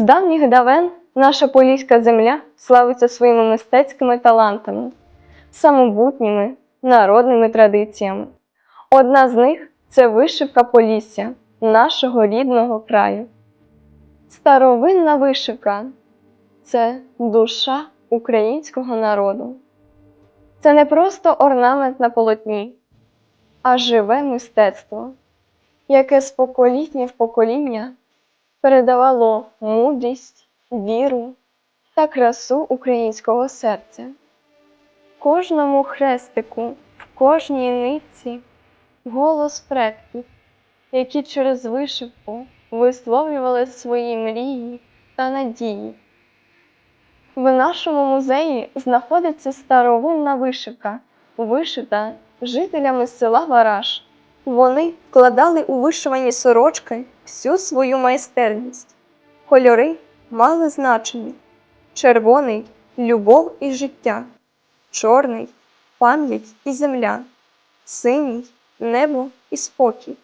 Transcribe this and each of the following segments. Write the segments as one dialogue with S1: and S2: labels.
S1: давніх давен наша поліська земля славиться своїми мистецькими талантами, самобутніми народними традиціями. Одна з них це вишивка Полісся, нашого рідного краю. Старовинна вишивка це душа українського народу. Це не просто орнамент на полотні, а живе мистецтво, яке з покоління в покоління передавало мудрість, віру та красу українського серця. Кожному хрестику, в кожній нитці голос предків, які через вишивку висловлювали свої мрії та надії. В нашому музеї знаходиться старовинна вишивка, вишита жителями села Вараж. Вони вкладали у вишивані сорочки всю свою майстерність. Кольори мали значення: червоний любов і життя, чорний пам'ять і земля, синій небо і спокій.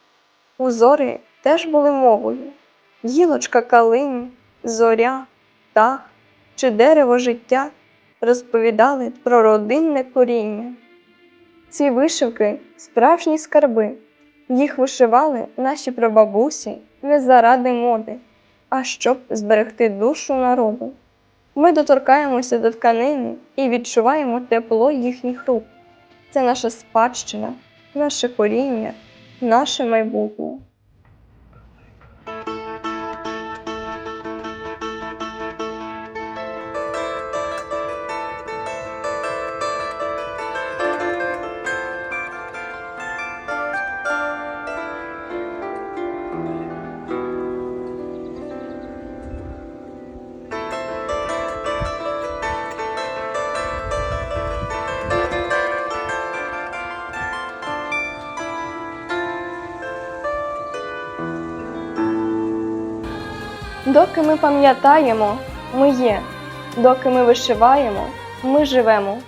S1: Узори теж були мовою: гілочка калині, зоря, птах чи дерево життя розповідали про родинне коріння. Ці вишивки справжні скарби. Їх вишивали наші прабабусі не заради моди, а щоб зберегти душу народу. Ми доторкаємося до тканини і відчуваємо тепло їхніх рук. Це наша спадщина, наше коріння, наше майбутнє. Доки ми пам'ятаємо, ми є. Доки ми вишиваємо, ми живемо.